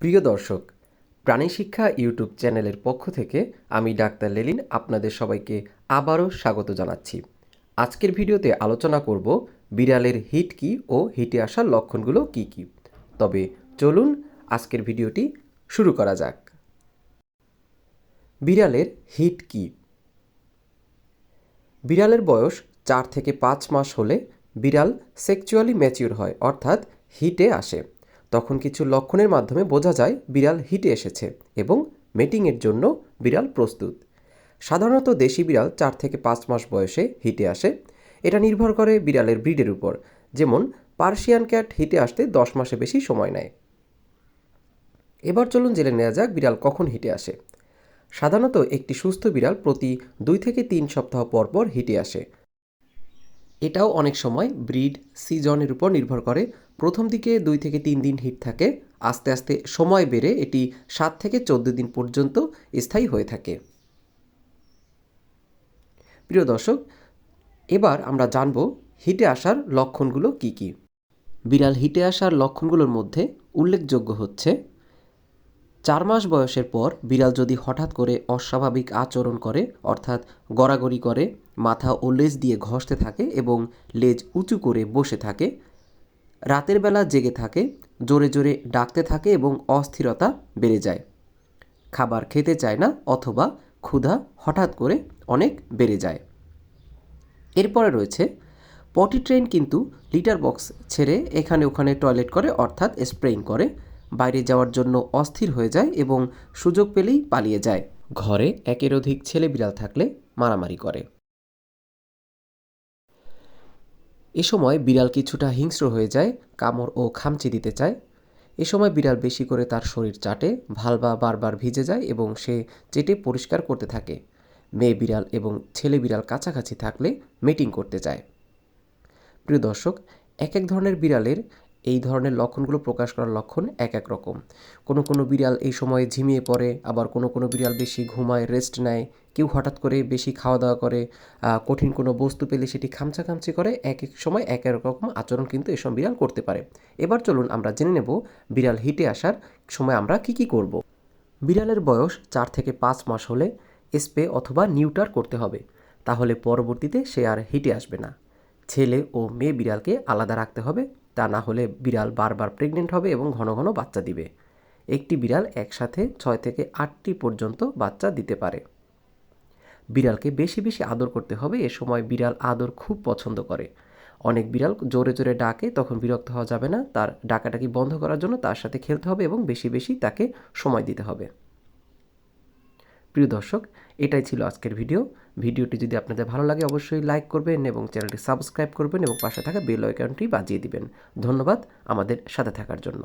প্রিয় দর্শক, প্রাণী শিক্ষা ইউটিউব চ্যানেলের পক্ষ থেকে আমি ডাক্তার লেলিন আপনাদের সবাইকে আবারও স্বাগত জানাচ্ছি। আজকের ভিডিওতে আলোচনা করব বিড়ালের হিট কি ও হিটে আসার লক্ষণগুলো কি কি। তবে চলুন আজকের ভিডিওটি শুরু করা যাক। বিড়ালের হিট কি? বিড়ালের বয়স চার থেকে পাঁচ মাস হলে বিড়াল সেক্সুয়ালি ম্যাচিউর হয়, অর্থাৎ হিটে আসে। তখন কিছু লক্ষণের মাধ্যমে বোঝা যায় বিড়াল হিটে এসেছে এবং মেটিংয়ের জন্য বিড়াল প্রস্তুত। সাধারণত দেশি বিড়াল চার থেকে পাঁচ মাস বয়সে হিটে আসে। এটা নির্ভর করে বিড়ালের ব্রিডের উপর। যেমন, পার্সিয়ান ক্যাট হিটে আসতে দশ মাসে বেশি সময় নেয়। এবার চলুন জেনে নেওয়া যাক বিড়াল কখন হিটে আসে। সাধারণত একটি সুস্থ বিড়াল প্রতি দুই থেকে তিন সপ্তাহ পর পর হিটে আসে। এটাও অনেক সময় ব্রিড সিজনের উপর নির্ভর করে। প্রথম দিকে দুই থেকে তিন দিন হিট থাকে, আস্তে আস্তে সময় বেড়ে এটি সাত থেকে চোদ্দ দিন পর্যন্ত স্থায়ী হয়ে থাকে। প্রিয় দর্শক, এবার আমরা জানব হিটে আসার লক্ষণগুলো কি কি। বিড়াল হিটে আসার লক্ষণগুলোর মধ্যে উল্লেখযোগ্য হচ্ছে চার মাস বয়সের পর বিড়াল যদি হঠাৎ করে অস্বাভাবিক আচরণ করে, অর্থাৎ গড়াগড়ি করে, মাথা ও লেজ দিয়ে ঘষতে থাকে এবং লেজ উঁচু করে বসে থাকে, রাতের বেলা জেগে থাকে, জোরে জোরে ডাকতে থাকে এবং অস্থিরতা বেড়ে যায়। খাবার খেতে চায় না অথবা ক্ষুধা হঠাৎ করে অনেক বেড়ে যায়। এরপরে রয়েছে, পটি ট্রেন কিন্তু লিটার বক্স ছেড়ে এখানে ওখানে টয়লেট করে, অর্থাৎ স্প্রেইং করে। বাইরে যাওয়ার জন্য অস্থির হয়ে যায় এবং সুযোগ পেলেই পালিয়ে যায়। ঘরে একের অধিক ছেলে বিড়াল থাকলে মারামারি করে। এ সময় বিড়াল কিছুটা হিংস্র হয়ে যায়, কামড় ও খামচি দিতে চায়। এ সময় বিড়াল বেশি করে তার শরীর চাটে, ভালবা বারবার ভিজে যায় এবং সে চেটে পরিষ্কার করতে থাকে। মেয়ে বিড়াল এবং ছেলে বিড়াল কাছাকাছি থাকলে মিটিং করতে চায়। প্রিয় দর্শক এক এক ধরনের বিড়ালের এই ধরনের লক্ষণগুলো প্রকাশ করার লক্ষণ এক এক রকম। কোনো কোনো বিড়াল এই সময়ে ঝিমিয়ে পড়ে, আবার কোনো কোনো বিড়াল বেশি ঘুমায় রেস্ট নেয়, কেউ হঠাৎ করে বেশি খাওয়া দাওয়া করে কঠিন কোনো বস্তু পেলে সেটি খামচা খামচি করে, এক এক সময় এক এক রকম আচরণ কিন্তু এসব বিড়াল করতে পারে। এবার চলুন আমরা জেনে নেব বিড়াল হিটে আসার সময় আমরা কি কি করব। বিড়ালের বয়স চার থেকে পাঁচ মাস হলে স্প্রে অথবা নিউটার করতে হবে, তাহলে পরবর্তীতে সে আর হিটে আসবে না। ছেলে ও মেয়ে বিড়ালকে আলাদা রাখতে হবে। তা না হলে বিড়াল বারবার প্রেগনেন্ট হবে এবং ঘন ঘন বাচ্চা দিবে। একটি বিড়াল একসাথে ছয় থেকে আটটি পর্যন্ত বাচ্চা দিতে পারে। বিড়ালকে বেশি বেশি আদর করতে হবে, এ সময় বিড়াল আদর খুব পছন্দ করে। অনেক বিড়াল জোরে জোরে ডাকে, তখন বিরক্ত হওয়া যাবে না। তার ডাকাটাকি বন্ধ করার জন্য তার সাথে খেলতে হবে এবং বেশি বেশি তাকে সময় দিতে হবে। প্রিয় দর্শক, এটাই ছিল আজকের ভিডিও। ভিডিওটি যদি আপনাদের ভালো লাগে, অবশ্যই লাইক করবেন এবং চ্যানেলটি সাবস্ক্রাইব করবেন এবং পাশে থাকা বেল আইকনটি বাজিয়ে দিবেন। ধন্যবাদ আমাদের সাথে থাকার জন্য।